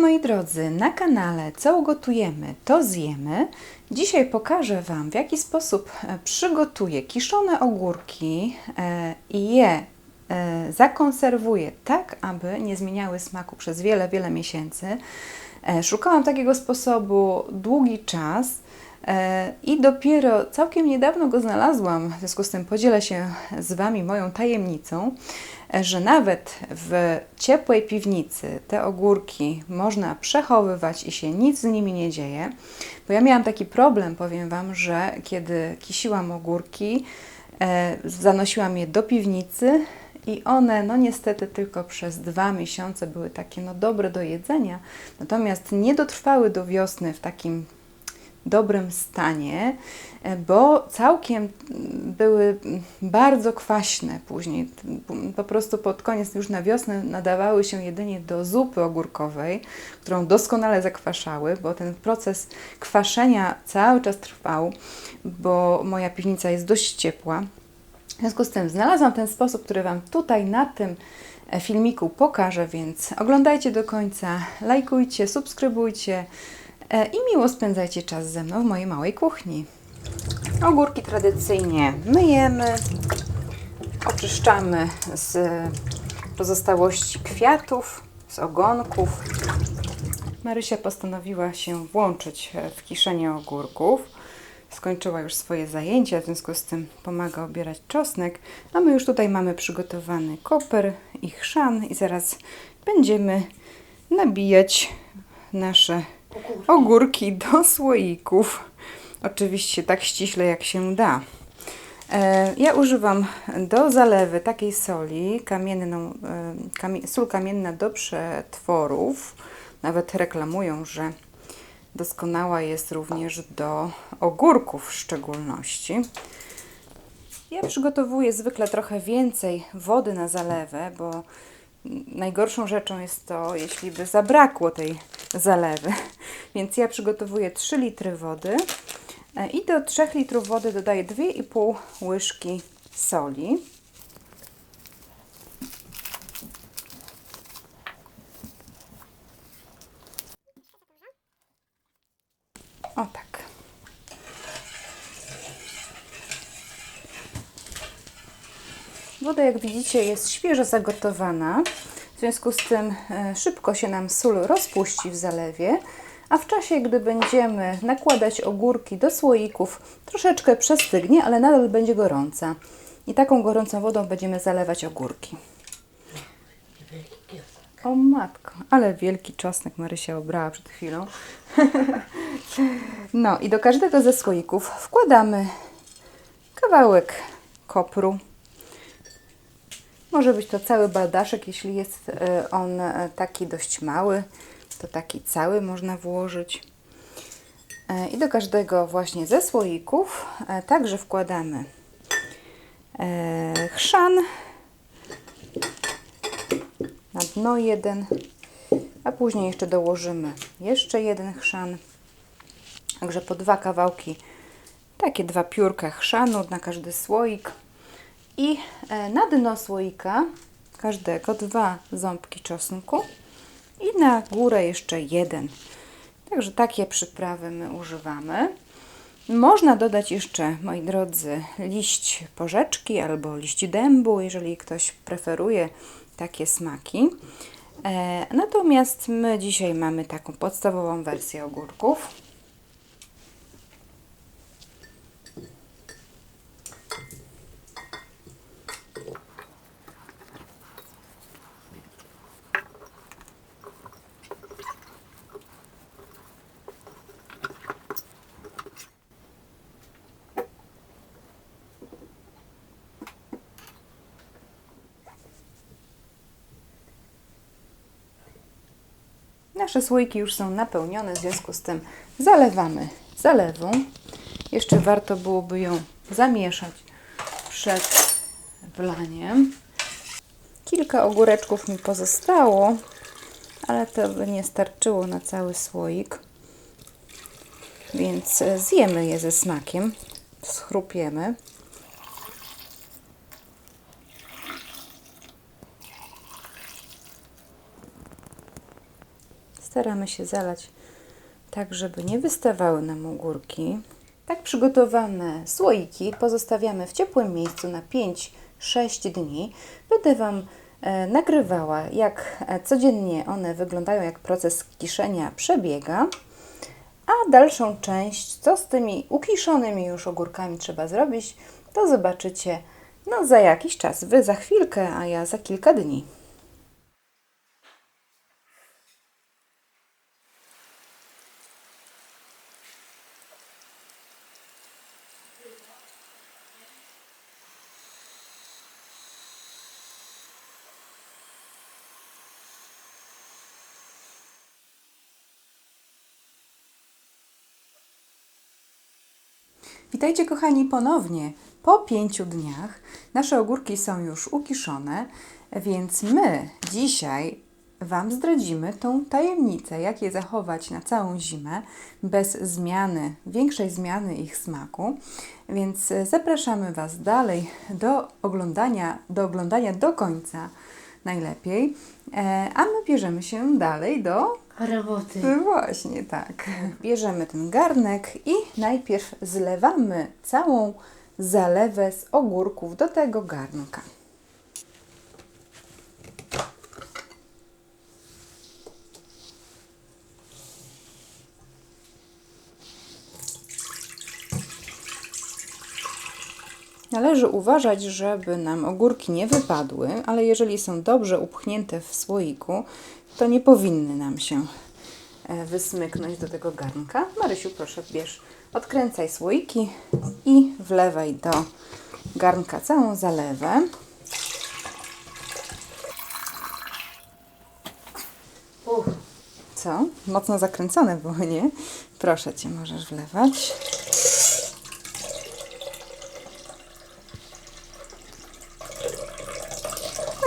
moi drodzy, na kanale Co ugotujemy, to zjemy. Dzisiaj pokażę Wam, w jaki sposób e, przygotuję kiszone ogórki e, i je e, zakonserwuję tak, aby nie zmieniały smaku przez wiele, wiele miesięcy. Szukałam takiego sposobu długi czas i dopiero całkiem niedawno go znalazłam. W związku z tym podzielę się z Wami moją tajemnicą że nawet w ciepłej piwnicy te ogórki można przechowywać i się nic z nimi nie dzieje. Bo ja miałam taki problem, powiem Wam, że kiedy kisiłam ogórki, e, zanosiłam je do piwnicy i one, no niestety, tylko przez dwa miesiące były takie no dobre do jedzenia, natomiast nie dotrwały do wiosny w takim dobrym stanie, e, bo całkiem były bardzo kwaśne później. Po prostu pod koniec, już na wiosnę, nadawały się jedynie do zupy ogórkowej, którą doskonale zakwaszały, bo ten proces kwaszenia cały czas trwał, bo moja piwnica jest dość ciepła. W związku z tym znalazłam ten sposób, który Wam tutaj na tym e, filmiku pokażę, więc oglądajcie do końca, lajkujcie, subskrybujcie, E, i miło spędzajcie czas ze mną w mojej małej kuchni. Ogórki tradycyjnie myjemy, oczyszczamy z pozostałości kwiatów, z ogonków. Marysia postanowiła się włączyć w kiszenie ogórków. Skończyła już swoje zajęcia, w związku z tym pomaga obierać czosnek. A my już tutaj mamy przygotowany koper i chrzan i zaraz będziemy nabijać nasze ogórki do słoików. Oczywiście tak ściśle jak się da. E, ja używam do zalewy takiej soli, kamienną, e, sól kamienna do przetworów. Nawet reklamują, że doskonała jest również do ogórków w szczególności. Ja przygotowuję zwykle trochę więcej wody na zalewę, bo najgorszą rzeczą jest to, jeśli by zabrakło tej zalewy. Więc ja przygotowuję 3 litry wody i do 3 litrów wody dodaję 2,5 łyżki soli. O tak. Woda, jak widzicie, jest świeżo zagotowana. W związku z tym e, szybko się nam sól rozpuści w zalewie, a w czasie, gdy będziemy nakładać ogórki do słoików, troszeczkę przestygnie, ale nadal będzie gorąca. I taką gorącą wodą będziemy zalewać ogórki. O matko, ale wielki czosnek Marysia obrała przed chwilą. no i do każdego ze słoików wkładamy kawałek kopru. Może być to cały baldaszek, jeśli jest e, on e, taki dość mały, to taki cały można włożyć. E, I do każdego właśnie ze słoików także wkładamy chrzan na dno jeden, a później jeszcze dołożymy jeszcze jeden chrzan. Także po dwa kawałki, takie dwa piórka chrzanu na każdy słoik i e, na dno słoika każdego dwa ząbki czosnku i na górę jeszcze jeden. Także takie przyprawy my używamy. Można dodać jeszcze, moi drodzy, liść porzeczki albo liść dębu, jeżeli ktoś preferuje takie smaki. E, natomiast my dzisiaj mamy taką podstawową wersję ogórków. Nasze słoiki już są napełnione, w związku z tym zalewamy zalewą. Jeszcze warto byłoby ją zamieszać przed wlaniem. Kilka ogóreczków mi pozostało, ale to by nie starczyło na cały słoik. Więc zjemy je ze smakiem, schrupiemy. Staramy się zalać tak, żeby nie wystawały nam ogórki. Tak przygotowane słoiki pozostawiamy w ciepłym miejscu na 5-6 dni. Będę Wam e, nagrywała, jak e, codziennie one wyglądają, jak proces kiszenia przebiega. A dalszą część, co z tymi ukiszonymi już ogórkami trzeba zrobić, to zobaczycie no, za jakiś czas. Wy za chwilkę, a ja za kilka dni. Witajcie kochani ponownie. Po pięciu dniach nasze ogórki są już ukiszone, więc my dzisiaj Wam zdradzimy tą tajemnicę, jak je zachować na całą zimę bez zmiany, większej zmiany ich smaku. Więc zapraszamy Was dalej do oglądania, do oglądania do końca najlepiej, E, a my bierzemy się dalej do roboty. Właśnie tak. Bierzemy ten garnek i najpierw zlewamy całą zalewę z ogórków do tego garnka. Należy uważać, żeby nam ogórki nie wypadły, ale jeżeli są dobrze upchnięte w słoiku, to nie powinny nam się e, wysmyknąć do tego garnka. Marysiu, proszę, bierz, odkręcaj słoiki i wlewaj do garnka całą zalewę. Uch, Co? Mocno zakręcone było, nie? Proszę Cię, możesz wlewać.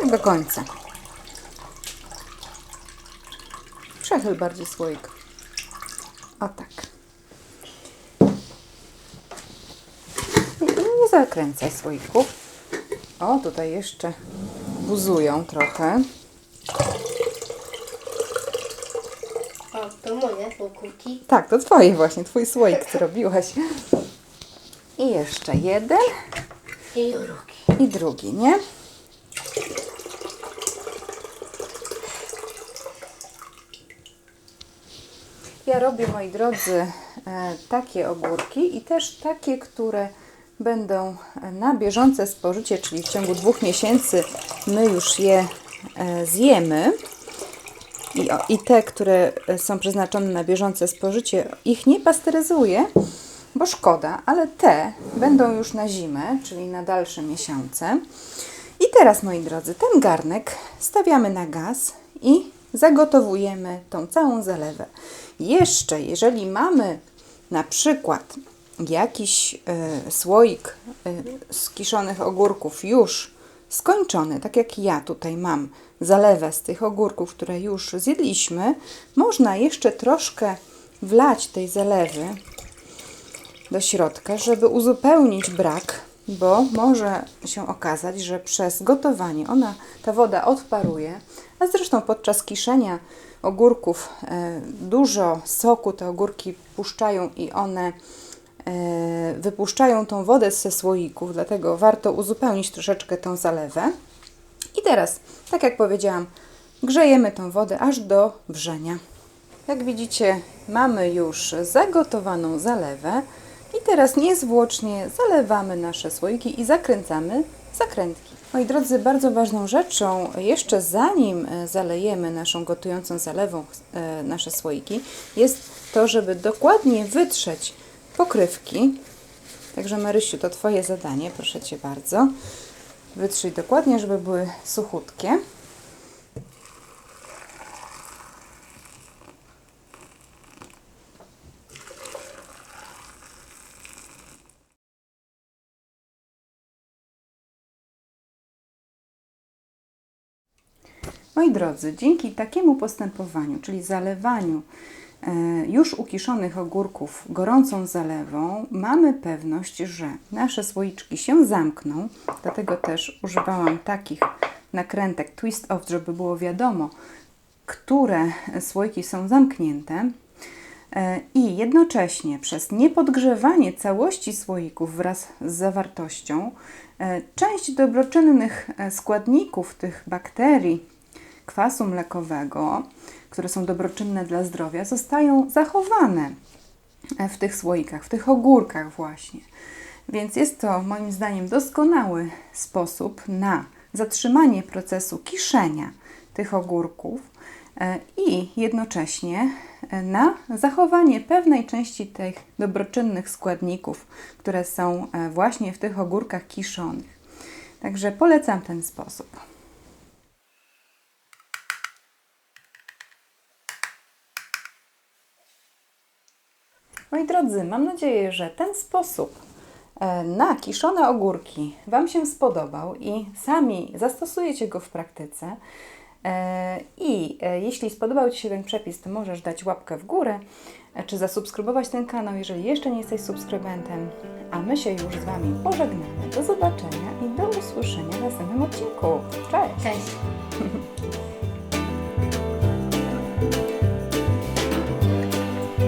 Tak do końca. Przechyl bardziej słoik. O tak. Nie, nie zakręcaj słoików. O, tutaj jeszcze buzują trochę. o, to moje są kuki. Tak, to twoje właśnie, twój słoik zrobiłaś. I jeszcze jeden I ruki. i drugi, nie? Ja robię, moi drodzy, e, takie ogórki i też takie, które będą na bieżące spożycie, czyli w ciągu dwóch miesięcy my już je e, zjemy. I, I te, które są przeznaczone na bieżące spożycie, ich nie pasteryzuję, bo szkoda, ale te będą już na zimę, czyli na dalsze miesiące. I teraz, moi drodzy, ten garnek stawiamy na gaz i zagotowujemy tą całą zalewę. Jeszcze, jeżeli mamy na przykład jakiś e, słoik e, z kiszonych ogórków już skończony, tak jak ja tutaj mam zalewę z tych ogórków, które już zjedliśmy, można jeszcze troszkę wlać tej zalewy do środka, żeby uzupełnić brak, bo może się okazać, że przez gotowanie ona, ta woda odparuje, a zresztą podczas kiszenia ogórków e, dużo soku te ogórki puszczają i one e, wypuszczają tą wodę ze słoików, dlatego warto uzupełnić troszeczkę tą zalewę. I teraz, tak jak powiedziałam, grzejemy tą wodę aż do wrzenia. Jak widzicie, mamy już zagotowaną zalewę i teraz niezwłocznie zalewamy nasze słoiki i zakręcamy zakrętki. Moi drodzy, bardzo ważną rzeczą, jeszcze zanim e, zalejemy naszą gotującą zalewą e, nasze słoiki, jest to, żeby dokładnie wytrzeć pokrywki. Także Marysiu, to Twoje zadanie, proszę Cię bardzo. Wytrzyj dokładnie, żeby były suchutkie. Moi drodzy, dzięki takiemu postępowaniu, czyli zalewaniu e, już ukiszonych ogórków gorącą zalewą, mamy pewność, że nasze słoiczki się zamkną. Dlatego też używałam takich nakrętek twist off, żeby było wiadomo, które słoiki są zamknięte. E, I jednocześnie przez niepodgrzewanie całości słoików wraz z zawartością, e, część dobroczynnych składników tych bakterii kwasu mlekowego, które są dobroczynne dla zdrowia, zostają zachowane w tych słoikach, w tych ogórkach właśnie. Więc jest to moim zdaniem doskonały sposób na zatrzymanie procesu kiszenia tych ogórków e, i jednocześnie e, na zachowanie pewnej części tych dobroczynnych składników, które są e, właśnie w tych ogórkach kiszonych. Także polecam ten sposób. Moi drodzy, mam nadzieję, że ten sposób e, na kiszone ogórki Wam się spodobał i sami zastosujecie go w praktyce. E, I e, jeśli spodobał Ci się ten przepis, to możesz dać łapkę w górę, czy zasubskrybować ten kanał, jeżeli jeszcze nie jesteś subskrybentem. A my się już z Wami pożegnamy. Do zobaczenia i do usłyszenia w następnym odcinku. Cześć! Cześć.